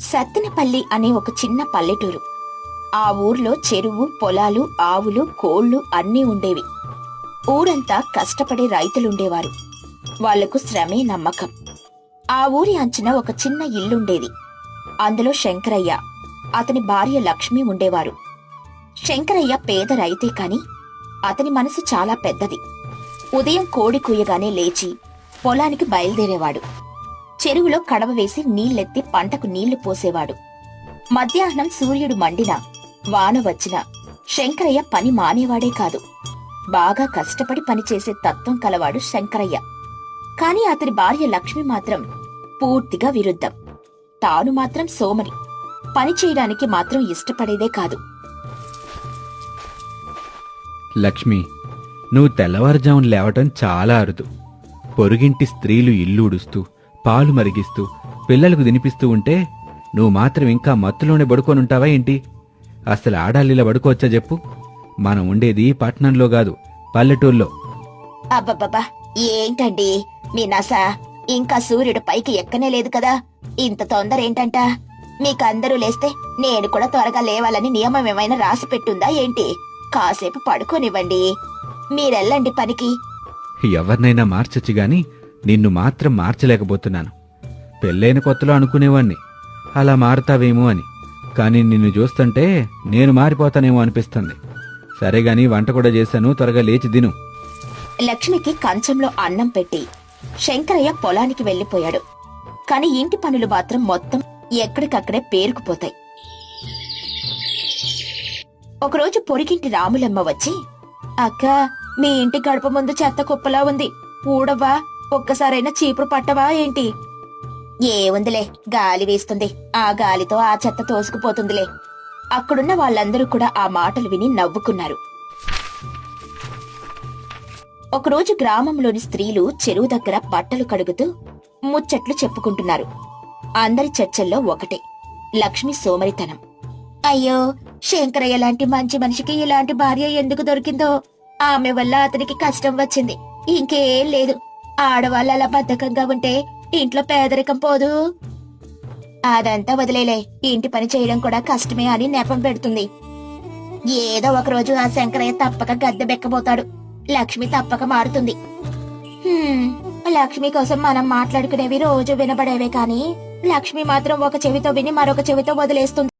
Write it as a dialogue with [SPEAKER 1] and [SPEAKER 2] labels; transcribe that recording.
[SPEAKER 1] సత్తెనపల్లి అనే ఒక చిన్న పల్లెటూరు. ఆ ఊర్లో చెరువు పొలాలు ఆవులు కోళ్ళు అన్నీ ఉండేవి. ఊరంతా కష్టపడే రైతులుండేవారు. వాళ్ళకు శ్రమే నమ్మకం. ఆ ఊరి అంచున ఒక చిన్న ఇల్లుండేది. అందులో శంకరయ్య అతని భార్య లక్ష్మి ఉండేవారు. శంకరయ్య పేద రైతే కాని అతని మనసు చాలా పెద్దది. ఉదయం కోడి కూయగానే లేచి పొలానికి బయలుదేరేవాడు. చెరువులో కడవ వేసి నీళ్ళెత్తి పంటకు నీళ్ళు పోసేవాడు. మధ్యాహ్నం సూర్యుడు మండినా వాన వచ్చినా శంకరయ్య పని మానేవాడే కాదు. బాగా కష్టపడి పనిచేసే తత్వం కలవాడు శంకరయ్య. కాని అతని భార్య లక్ష్మి మాత్రం పూర్తిగా విరుద్ధం. తాను మాత్రం సోమరి పని చేయడానికి మాత్రం ఇష్టపడేదే కాదు.
[SPEAKER 2] లక్ష్మి నువ్వు తెల్లవారుజామున లేవటం చాలా అరుదు. పొరుగింటి స్త్రీలు ఇల్లు ఉడుస్తూ పాలు మరిగిస్తూ పిల్లలకు తినిపిస్తూ ఉంటే నువ్వు మాత్రం ఇంకా మత్తులోనే పడుకొనుంటావా ఏంటి? అసలు ఆడాలిలా పడుకోవచ్చా చెప్పు? మనం ఉండేది పట్నంలో కాదు పల్లెటూర్లో.
[SPEAKER 1] అబ్బబ్బబ్బా ఏంటండి? మీ నస ఇంకా సూర్యుడు పైకి ఎక్కనే లేదు కదా? ఇంత తొందర ఏంటంట? మీకందరూ లేస్తే నేను కూడా త్వరగా లేవాలని నియమం ఏమైనా రాసి పెట్టుందా ఏంటి? కాసేపు పడుకోనివ్వండి. మీరెళ్ళండి పనికి.
[SPEAKER 2] ఎవరినైనా మార్చొచ్చు గాని నిన్ను మాత్రం మార్చలేకపోతున్నాను. పెళ్ళైన కొత్తలో అనుకునేవాణ్ణి. అలా మారతావేమో అని. కానీ నిన్ను చూస్తుంటే నేను మారిపోతానేమో అనిపిస్తుంది. సరే గాని వంట కూడా చేశాను త్వరగా లేచి దిను
[SPEAKER 1] లక్ష్మికి కంచంలో అన్నం పెట్టి శంకరయ్య పొలానికి వెళ్ళిపోయాడు కాని ఇంటి పనులు మాత్రం మొత్తం ఎక్కడికక్కడే పేరుకుపోతాయి. ఒకరోజు పొరిగింటి రాములమ్మ వచ్చి అక్క మీ ఇంటి గడప ముందు చెత్త కుప్పలా ఉంది. ఊడవా? ఒక్కసారైనా చీపురు పట్టవా ఏంటి? ఏముందిలే గాలి వేస్తుంది. ఆ గాలితో ఆ చెత్త తోసుకుపోతుందిలే. అక్కడున్న వాళ్ళందరూ కూడా ఆ మాటలు విని నవ్వుకున్నారు. ఒకరోజు గ్రామంలోని స్త్రీలు చెరువు దగ్గర బట్టలు కడుగుతూ ముచ్చట్లు చెప్పుకుంటున్నారు. అందరి చర్చల్లో ఒకటే లక్ష్మి సోమరితనం. అయ్యో శంకరయ్య లాంటి మంచి మనిషికి ఇలాంటి భార్య ఎందుకు దొరికిందో? ఆమె వల్ల అతనికి కష్టం వచ్చింది. ఇంకేం లేదు. ఆడవాళ్ళు అలా బద్ధకంగా ఉంటే ఇంట్లో పేదరికం పోదు. అదంతా వదిలేలే. ఇంటి పని చేయడం కూడా కష్టమే అని నెపం పెడుతుంది. ఏదో ఒక రోజు ఆ శంకరయ్య తప్పక గద్దె బెక్కబోతాడు. లక్ష్మి తప్పక మారుతుంది. లక్ష్మి కోసం మనం మాట్లాడుకునేవి రోజు వినబడేవే కాని లక్ష్మి మాత్రం ఒక చెవితో విని మరొక చెవితో వదిలేస్తుంది.